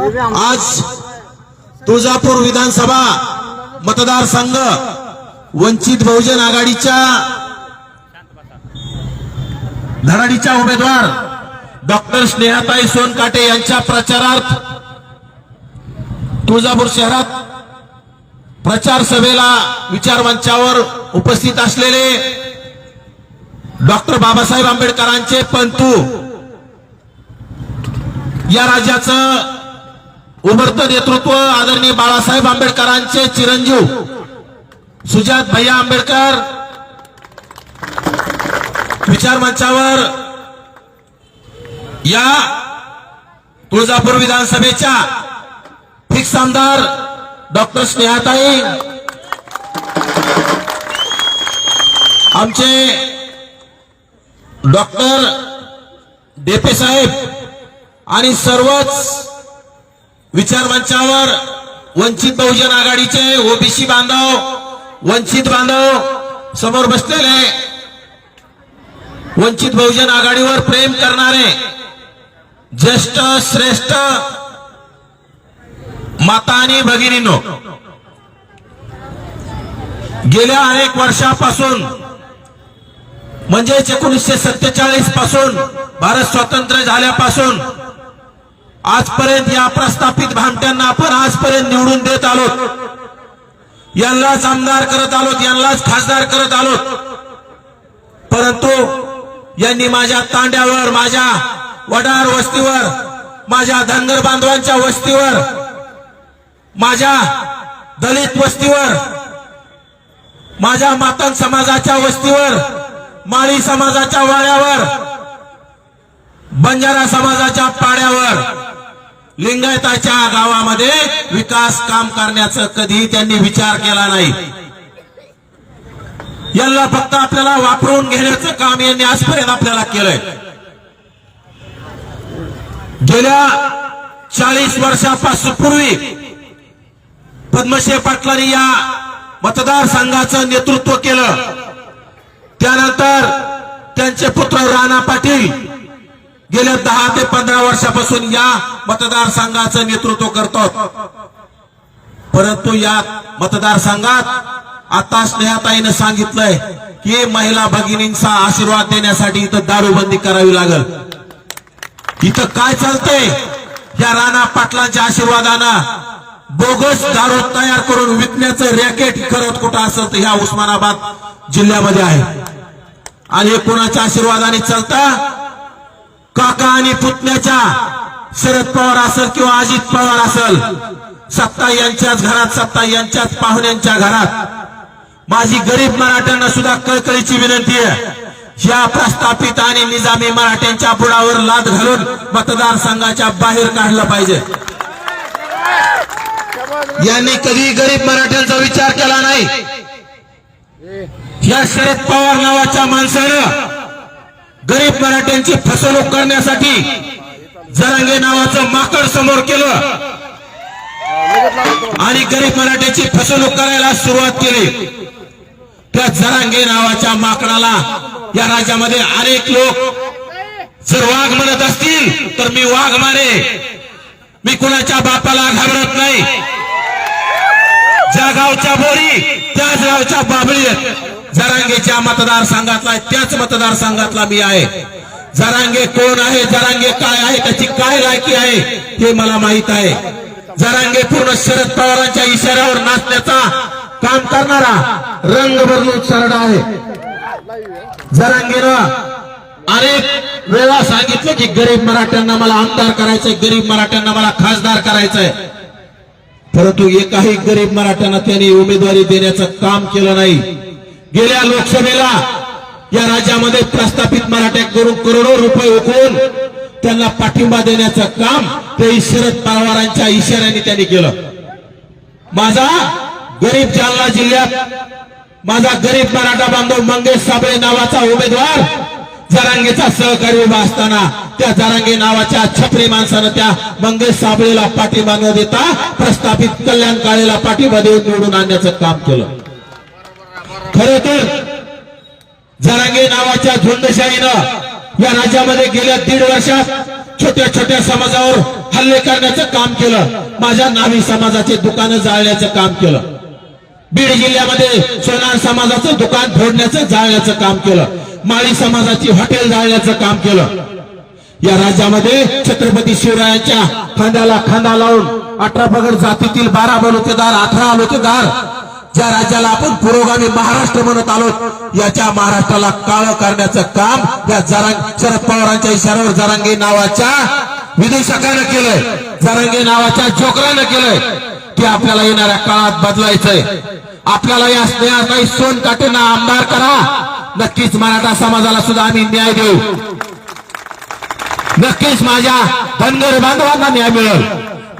आज तुळजापूर विधानसभा मतदारसंघ वंचित बहुजन आघाडीच्या धडाडीच्या उमेदवार डॉक्टर स्नेहाताई सोनकाटे यांच्या प्रचारार्थ तुळजापूर शहरात प्रचार सभेला विचार मंचावर उपस्थित असलेले डॉक्टर बाबासाहेब आंबेडकरांचे पंतू या राज्याचं उमरतं नेतृत्व आदरणीय बाळासाहेब आंबेडकरांचे चिरंजीव. सुजात भैया आंबेडकर. विचार मंचावर. या तुळजापूर विधानसभेच्या फिक्स आमदार डॉक्टर स्नेहाताई. आमचे डॉक्टर डेपे साहेब आणि सर्वच विचार मंचावर वंचित बहुजन आघाडीचे ओबीसी बांधव वंचित बांधव समोर बसलेले वंचित बहुजन आघाडीवर प्रेम करणारे ज्येष्ठ श्रेष्ठ माता आणि भगिनीनो गेल्या अनेक वर्षापासून म्हणजेच एकोणीसशे सत्तेचाळीसपासून भारत स्वतंत्र झाल्यापासून आजपर्यंत या प्रस्थापित भामट्यांना आपण आजपर्यंत निवडून देत आलो यांनाच आमदार करत आलोत यांनाच खासदार करत आलोत. परंतु यांनी माझ्या तांड्यावर माझ्या वडार वस्तीवर माझ्या धनगर बांधवांच्या वस्तीवर माझ्या दलित वस्तीवर माझ्या मातंग समाजाच्या वस्तीवर माळी समाजाच्या वाड्यावर बंजारा समाजाच्या पाड्यावर लिंगायताच्या गावामध्ये विकास काम करण्याचं कधीही त्यांनी विचार केला नाही. यांना फक्त आपल्याला वापरून घेण्याचं काम यांनी आजपर्यंत आपल्याला केलंय. गेल्या चाळीस वर्षापासून पूर्वी पद्मशे पाटलांनी या मतदारसंघाचं नेतृत्व केलं. त्यानंतर त्यांचे पुत्र राणा पाटील गेल्या दहा ते पंधरा वर्षापासून या मतदारसंघाचं नेतृत्व करतो. परंतु या मतदारसंघात आता स्नेहाताईनं सांगितलंय की महिला भगिनींचा आशीर्वाद देण्यासाठी इथं दारूबंदी करावी लागल. इथं काय चालतंय? या राणा पाटलांच्या आशीर्वादानं बोगस दारू तयार करून विकण्याचं रॅकेट करत कुठं असेल तर ह्या उस्मानाबाद जिल्ह्यामध्ये आहे. आणि कोणाच्या आशीर्वादाने चालता? काका आणि पुतण्याच्या शरद पवार असेल किंवा अजित पवार असेल सत्ता यांच्याच घरात सत्ता यांच्याच पाहुण्यांच्या घरात. माझी गरीब मराठ्यांना सुद्धा कळकळीची विनंती आहे. या प्रस्थापित आणि निजामी मराठ्यांच्या बुडावर लाद घालून मतदारसंघाच्या बाहेर काढलं पाहिजे. यांनी कधी गरीब मराठ्यांचा विचार केला नाही. या शरद पवार नावाच्या माणसानं गरीब मराठ्यांची फसवणूक करण्यासाठी जरांगे नावाचं माकड समोर केलं. आणि गरीब मराठ्याची फसवणूक करायला सुरुवात केली. त्या जरांगे नावाच्या माकडाला या राज्यामध्ये अनेक लोक जर वाघ म्हणत असतील तर मी वाघ मारे. मी कुणाच्या बापाला घाबरत नाही. ज्या गावच्या बोरी त्याच गावच्या बाबळी जरांगेच्या मतदारसंघातला त्याच मतदारसंघातला मी आहे. जरांगे कोण आहे जरांगे काय आहे त्याची काय लायकी आहे हे मला माहीत आहे. जरांगे पूर्ण शरद पवारांच्या इशाऱ्यावर नाचण्याचा काम करणारा रंग बदलून सरडा आहे. जरांगेनं अनेक वेळा सांगितलं की गरीब मराठ्यांना मला आमदार करायचंय गरीब मराठ्यांना मला खासदार करायचंय. परंतु एकाही गरीब मराठ्यांना त्यांनी उमेदवारी देण्याचं काम केलं नाही. गेल्या लोकसभेला या राज्यामध्ये प्रस्थापित मराठ्यांकडून करोडो रुपये उकळून त्यांना पाठिंबा देण्याचं काम ते शरद पवारांच्या इशाऱ्याने त्यांनी केलं. माझा गरीब जालना जिल्ह्यात माझा गरीब मराठा बांधव मंगेश साबळे नावाचा उमेदवार जरांगेचा सहकारी उभा असताना त्या जरांगे नावाच्या छपरी माणसानं त्या मंगेश साबळेला पाठिंबा न देता प्रस्थापित कल्याण काळेला पाठिंबा देऊन निवडून आणण्याचं काम केलं. खर तर जरांगे नावाच्या झुंडशाहीनं या राज्यामध्ये गेल्या दीड वर्षात छोट्या छोट्या समाजावर हल्ले करण्याचं काम केलं. माझ्या नावी समाजाचे दुकानं जाळण्याचं काम केलं. बीड जिल्ह्यामध्ये सोनार समाजाचं दुकान फोडण्याचं जाळण्याचं काम केलं. माळी समाजाची हॉटेल जाळण्याचं काम केलं. या राज्यामध्ये छत्रपती शिवरायांच्या खांद्याला खांदा लावून अठरा पगड जातीतील बारा बलुतेदार अठरा बलुतेदार ज्या राज्याला आपण पुरोगामी महाराष्ट्र म्हणत आलो याच्या महाराष्ट्राला काळ करण्याचं काम या जरांग शरद पवारांच्या इशाऱ्यावर जरांगे नावाच्या विदेशकानं केलंय. जरांगे नावाच्या जोकरानं केलंय की आपल्याला येणाऱ्या काळात बदलायचंय. आपल्याला या स्नेहाचा सोन काटेना आमदार करा. नक्कीच मराठा समाजाला सुद्धा आम्ही न्याय देऊ. नक्कीच माझ्या धनगर बांधवांना न्याय मिळेल.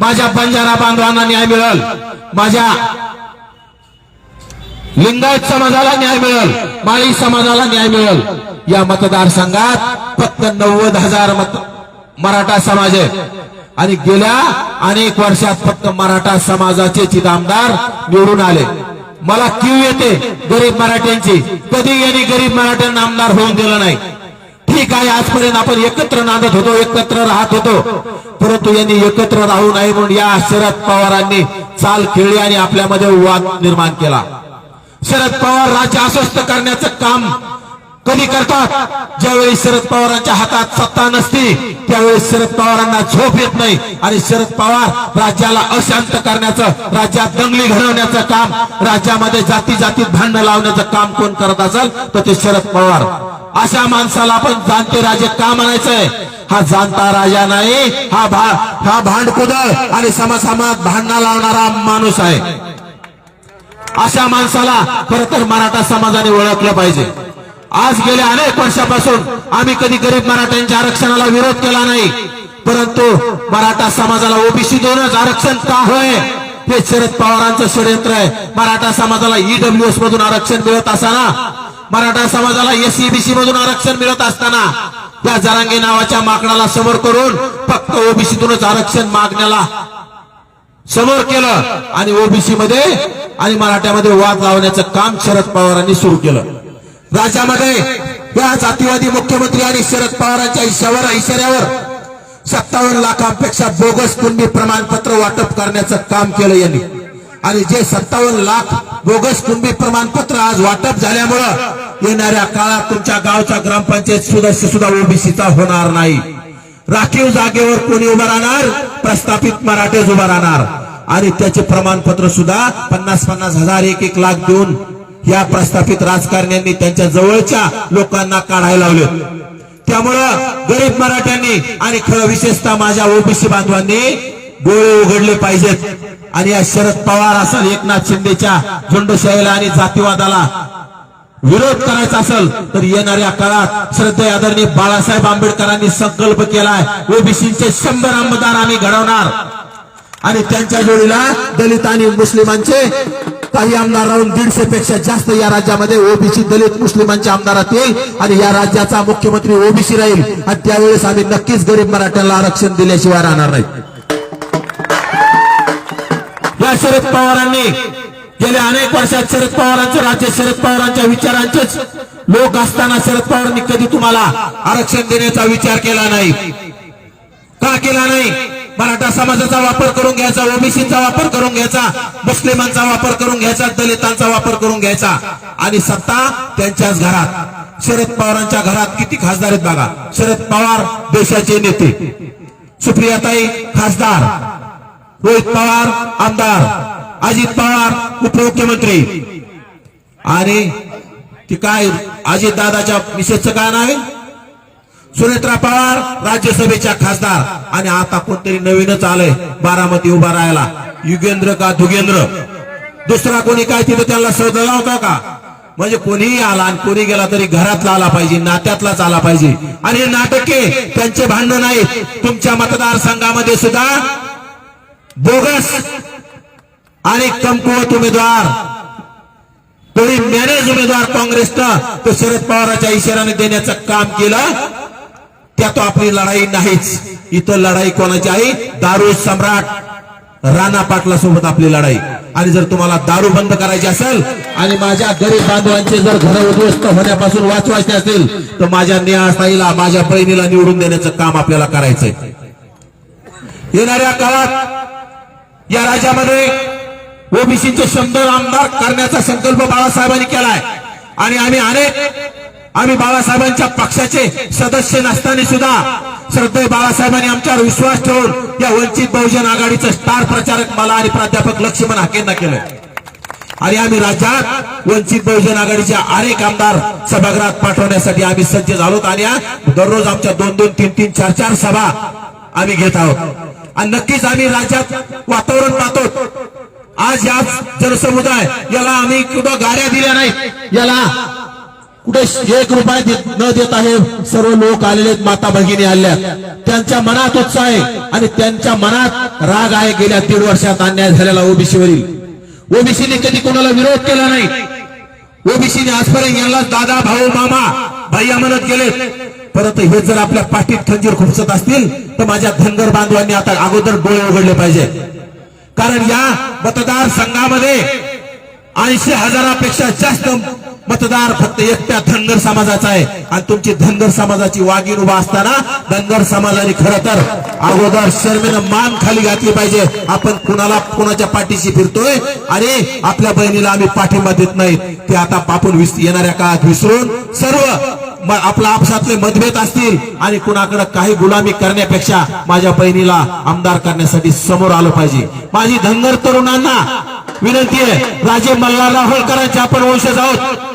माझ्या बंजारा बांधवांना न्याय मिळेल. माझ्या लिंगायत समाजाला न्याय मिळेल माळी समाजाला न्याय मिळेल. या मतदारसंघात फक्त नव्वद हजार मत मराठा समाज आहे. आणि गेल्या अनेक वर्षात फक्त मराठा समाजाचे चित आमदार निवडून आले. मला क्यू येते गरीब मराठ्यांची. कधी यांनी गरीब मराठ्यांना आमदार होऊन दिलं नाही. ठीक आहे आजपर्यंत आपण एकत्र नांदत होतो एकत्र राहत होतो. परंतु यांनी एकत्र राहू नये म्हणून या शरद पवारांनी चाल खेळली आणि आपल्यामध्ये वाद निर्माण केला. शरद पवार राज्य अस्वस्थ करण्याचं काम कधी करतात? ज्यावेळी शरद पवारांच्या हातात सत्ता नसती त्यावेळी शरद पवारांना झोप येत नाही. आणि शरद पवार राज्याला अशांत करण्याचं राज्यात दंगली घडवण्याचं काम राज्यामध्ये जाती जातीत भांडणं लावण्याचं काम कोण करत असेल तर ते शरद पवार. अशा माणसाला आपण जाणते राजे का म्हणायचंय? हा जाणता राजा नाही हा भा हा भांडकुदळ आणि समासामात भांडणा लावणारा माणूस आहे. अशा माणसाला खर तर मराठा समाजाने ओळखलं पाहिजे. आज गेल्या अनेक वर्षापासून आम्ही कधी गरीब मराठ्यांच्या आरक्षणाला विरोध केला नाही परंतु मराठा समाजाला ओबीसी दोनच आरक्षण का होय? हे शरद पवारांचं षडयंत्र आहे. मराठा समाजाला ईडब्ल्यू एस मधून आरक्षण मिळत असताना मराठा समाजाला एसईबीसी मधून आरक्षण मिळत असताना त्या जरांगे नावाच्या माकडाला समोर करून फक्त ओबीसीतूनच आरक्षण मागण्याला समोर केलं आणि ओबीसी मध्ये आणि मराठ्यामध्ये वाद लावण्याचं काम शरद पवारांनी सुरू केलं. राज्यामध्ये या जातीवादी मुख्यमंत्री आणि शरद पवारांच्या इशावर इशाऱ्यावर सत्तावन्न लाखांपेक्षा बोगस कुणबी प्रमाणपत्र वाटप करण्याचं काम केलं यांनी. आणि जे सत्तावन्न लाख बोगस कुणबी प्रमाणपत्र आज वाटप झाल्यामुळं येणाऱ्या काळात तुमच्या गावचा ग्रामपंचायत सदस्य सुद्धा ओबीसीचा होणार नाही. राखीव जागेवर कोणी उभं राहणार? प्रस्थापित मराठेच उभं राहणार. आणि त्याचे प्रमाणपत्र सुद्धा पन्नास पन्नास हजार एक एक लाख देऊन या प्रस्थापित राजकारण्यांनी त्यांच्या जवळच्या लोकांना काढायला लावले. त्यामुळं गरीब मराठ्यांनी आणि खरं विशेषतः माझ्या ओबीसी बांधवांनी डोळे उघडले पाहिजेत. आणि या शरद पवार असेल एकनाथ शिंदेच्या झुंडशाहीला आणि जातीवादाला विरोध करायचा असेल तर येणाऱ्या काळात श्रद्धे आदरणीय बाळासाहेब आंबेडकरांनी संकल्प केलाय. ओबीसीचे शंभर आमदार आम्ही घडवणार. आणि त्यांच्या जोडीला दलित आणि मुस्लिमांचे काही आमदार राहून दीडशे पेक्षा जास्त या राज्यामध्ये ओबीसी दलित मुस्लिमांचे आमदारात येईल आणि या राज्याचा मुख्यमंत्री ओबीसी राहील. आणि त्यावेळेस आम्ही नक्कीच गरीब मराठ्यांना आरक्षण दिल्याशिवाय राहणार नाही. या शरद पवारांनी गेल्या अनेक वर्षात शरद पवारांचं राज्य शरद पवारांच्या विचारांचेच लोक असताना शरद पवारांनी कधी तुम्हाला आरक्षण देण्याचा विचार केला नाही? का केला नाही? मराठा समाजाचा वापर करून घ्यायचा ओबीसीचा वापर करून घ्यायचा मुस्लिमांचा वापर करून घ्यायचा दलितांचा वापर करून घ्यायचा. आणि सत्ता त्यांच्याच घरात. शरद पवारांच्या घरात किती खासदार आहेत बघा. शरद पवार देशाचे नेते. सुप्रियाताई खासदार. रोहित पवार आमदार. अजित पवार उपमुख्यमंत्री. आणि ती काय अजित दादाच्या मिसेसचं काय नाव आहे? सुनेत्रा पवार राज्यसभेच्या खासदार. आणि आता कोणतरी नवीनच आलंय बारामती उभा राहायला. युगेंद्र का धुगेंद्र दुसरा कोणी काय तिथं त्यांना शोधला होता का? म्हणजे कोणीही आला आणि कोणी गेला तरी घरातला आला पाहिजे नात्यातलाच आला पाहिजे. आणि हे नाटके त्यांचे भांडण नाही तुमच्या मतदारसंघामध्ये सुद्धा बोगस आणि कमकुवत उमेदवार कोणी मॅनेज उमेदवार काँग्रेसनं तो शरद पवारांच्या इशाऱ्याने देण्याचं काम केलं. त्यात आपली लढाई नाहीच. इथं लढाई कोणाची आहे? दारू सम्राट राणा पाटला सोबत आपली लढाई. आणि जर तुम्हाला दारू बंद करायची असेल आणि माझ्या गरीब बांधवांचे जर घर उद्ध्वस्त होण्यापासून वाचवायचे असेल तर माझ्या नियासाईला माझ्या बहिणीला निवडून देण्याचं काम आपल्याला करायचंय. येणाऱ्या काळात या राज्यामध्ये ओबीसीचे शंभर आमदार करण्याचा संकल्प बाळासाहेबांनी केलाय. आणि आम्ही अनेक आम्ही बाळासाहेबांच्या पक्षाचे सदस्य नसताना सुद्धा श्रद्धे बाळासाहेबांनी आमच्यावर विश्वास ठेवून या वंचित बहुजन आघाडीचं स्टार प्रचारक मला आणि प्राध्यापक लक्ष्मण हाकेंना केलं आणि आम्ही राज्यात वंचित बहुजन आघाडीचे अनेक आमदार सभागृहात पाठवण्यासाठी आम्ही सज्ज झालो आणि दररोज आमच्या दोन दोन तीन तीन चार चार सभा आम्ही घेत आहोत. आणि नक्कीच आम्ही राज्यात वातावरण पाहतो. आज या जनसमुदाय याला आम्ही कुठं गाड्या दिल्या नाहीत याला कुठे एक रुपया न देत आहे सर्व लोक आलेले आहेत, माता भगिनी आल्या. त्यांच्या मनात उत्साह आहे आणि त्यांच्या मनात राग आहे. गेल्या दीड वर्षात अन्याय झालेला ओबीसीवरील ओबीसीने कधी कोणाला विरोध केला नाही. ओबीसीने आजपर्यंत यांना दादा भाऊ मामा भैया म्हणत गेलेत परंतु हे जर आपल्या पाठीत खंजीर खुपसत असतील तर माझ्या धनगर बांधवांनी आता अगोदर डोळे उघडले पाहिजे. कारण या मतदारसंघामध्ये ऐंशी हजारापेक्षा जास्त मतदार फक्त एकट्या धनगर समाजाचा आहे. आणि तुमची धनगर समाजाची वागीण उभा असताना धनगर समाजाने खर तर अगोदर शर्मेनं मान खाली घातली पाहिजे. आपण कुणाला कुणाच्या पाठीशी फिरतोय? आणि आपल्या बहिणीला आम्ही पाठिंबा देत नाही. ते आता आपण येणाऱ्या काळात विसरून सर्व आपला आपसातले मतभेद असतील. आणि कुणाकडे काही गुलामी करण्यापेक्षा माझ्या बहिणीला आमदार करण्यासाठी समोर आलं पाहिजे. माझी धनगर तरुणांना विनंती आहे. राजे मल्हारराव होळकरांचे आपण वंशज आहोत.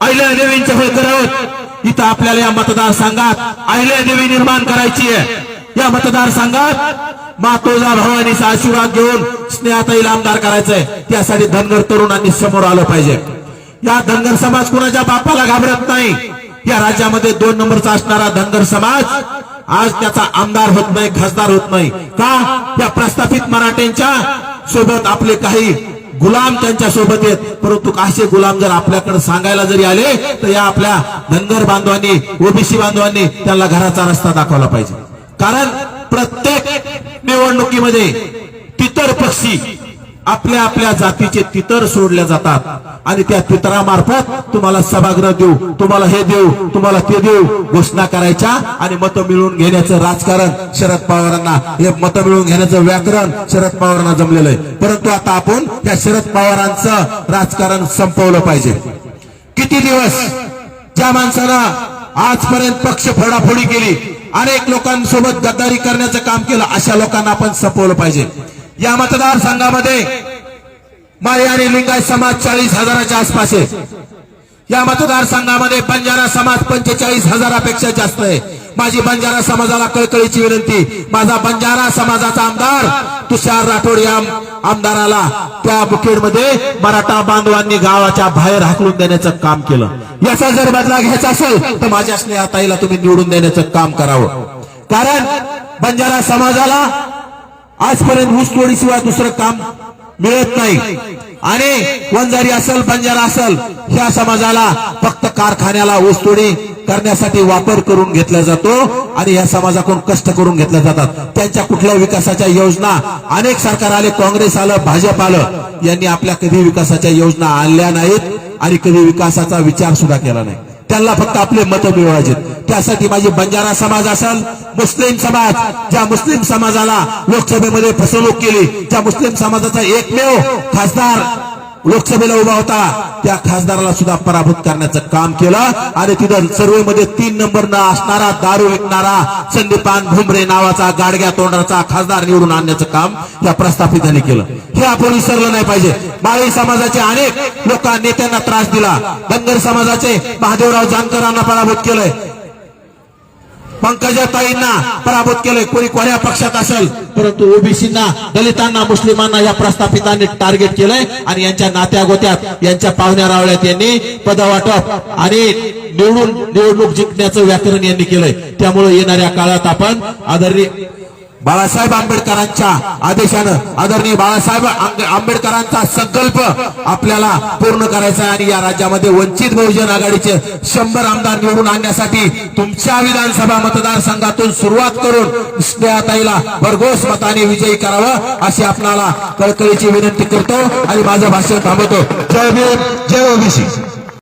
अहिल्या देवींचे होळकर आहोत इथं आपल्याला या मतदारसंघात अहिल्या देवी निर्माण करायची आहे. या मतदारसंघात मातोजा भवानीचा आशीर्वाद घेऊन स्नेहाताईला आमदार करायचंय. त्यासाठी धनगर तरुणांनी समोर आलं पाहिजे. या धनगर समाज कुणाच्या बापाला घाबरत नाही? या राज्यामध्ये दोन नंबरचा असणारा धनगर समाज आज त्याचा आमदार होत नाही खासदार होत नाही. का? या प्रस्थापित मराठ्यांच्या सोबत आपले काही गुलाम त्यांच्यासोबत आहेत. परंतु असे गुलाम जर आपल्याकडे सांगायला जरी आले तर या आपल्या धनगर बांधवांनी ओबीसी बांधवांनी त्यांना घराचा रस्ता दाखवला पाहिजे. कारण प्रत्येक निवडणुकीमध्ये तितर पक्षी आपल्या आपल्या जातीचे तितर सोडल्या जातात. आणि त्या तितरामार्फत तुम्हाला सभागृह देऊ तुम्हाला हे देऊ तुम्हाला ते देऊ घोषणा करायच्या आणि मतं मिळवून घेण्याचं राजकारण शरद पवारांना हे मतं मिळवून घेण्याचं व्याकरण शरद पवारांना जमलेलं आहे. परंतु आता आपण त्या शरद पवारांचं राजकारण संपवलं पाहिजे. किती दिवस ज्या माणसानं आजपर्यंत पक्ष फोडाफोडी केली अनेक लोकांसोबत गद्दारी करण्याचं काम केलं अशा लोकांना आपण संपवलं पाहिजे. या मतदारसंघामध्ये माळी आणि लिंगायत समाज चाळीस हजाराच्या आसपास आहे. या मतदारसंघामध्ये बंजारा समाज पंचेचाळीस हजारापेक्षा जास्त आहे. माझी बंजारा समाजाला कळकळीची विनंती. माझा बंजारा समाजाचा आमदार तुषार राठोड या आमदाराला त्या बुकेडमध्ये मराठा बांधवांनी गावाच्या बाहेर हाकलून देण्याचं काम केलं. याचा जर बदला घ्यायचा असेल तर माझ्या स्नेहाताईला तुम्ही निवडून देण्याचं काम करावं. कारण बंजारा समाजाला आजपर्यंत ऊसतोडीशिवाय दुसरं काम मिळत नाही. आणि वंजारी असल बंजारा असेल ह्या समाजाला फक्त कारखान्याला ऊसतोडी करण्यासाठी वापर करून घेतला जातो आणि या समाजाकडून कष्ट करून घेतल्या जातात. त्यांच्या कुठल्या विकासाच्या योजना अनेक सरकार आले काँग्रेस आलं भाजप आलं यांनी आपल्या कधी विकासाच्या योजना आणल्या नाहीत आणि कधी विकासाचा विचार सुद्धा केला नाही. त्यांना फक्त आपले मतं मिळवायचे. त्यासाठी माझी बंजारा समाज असेल मुस्लिम समाज ज्या मुस्लिम समाजाला लोकसभेमध्ये फसवणूक केली त्या मुस्लिम समाजाचा एकमेव खासदार लोकसभेला उभा होता. त्या खासदाराला सुद्धा पराभूत करण्याचं काम केलं. आणि तिथं सर्वेमध्ये तीन नंबर न असणारा दारू विकणारा संदीपान भुमरे नावाचा गाडग्या तोंडाचा खासदार निवडून आणण्याचं काम या प्रस्थापितांनी केलं. हे आपण विसरलं नाही पाहिजे. माळी समाजाचे अनेक लोकांना नेत्यांना त्रास दिला. धनगर समाजाचे महादेवराव जानकरांना पराभूत केलंय. पंकजाताईंना पराभूत केलंय. कोणी कोण्या पक्षात असेल? परंतु ओबीसींना दलितांना मुस्लिमांना या प्रस्थापितांनी टार्गेट केलंय आणि यांच्या नात्या गोत्यात यांच्या पाहुण्या रावळ्यात यांनी पदवाटप आणि निवडून निवडणूक जिंकण्याचं व्याकरण यांनी केलंय. त्यामुळे येणाऱ्या काळात आपण आदरणीय बाळासाहेब आंबेडकरांच्या आदेशानं आदरणीय बाळासाहेब आंबेडकरांचा संकल्प आपल्याला पूर्ण करायचा आहे आणि या राज्यामध्ये वंचित बहुजन आघाडीचे शंभर आमदार निवडून आणण्यासाठी तुमच्या विधानसभा मतदारसंघातून सुरुवात करून स्नेहाताईला भरघोस मताने विजयी करावं अशी आपणाला कळकळीची विनंती करतो आणि माझं भाषण थांबवतो. जय भीम जय ओबीसी.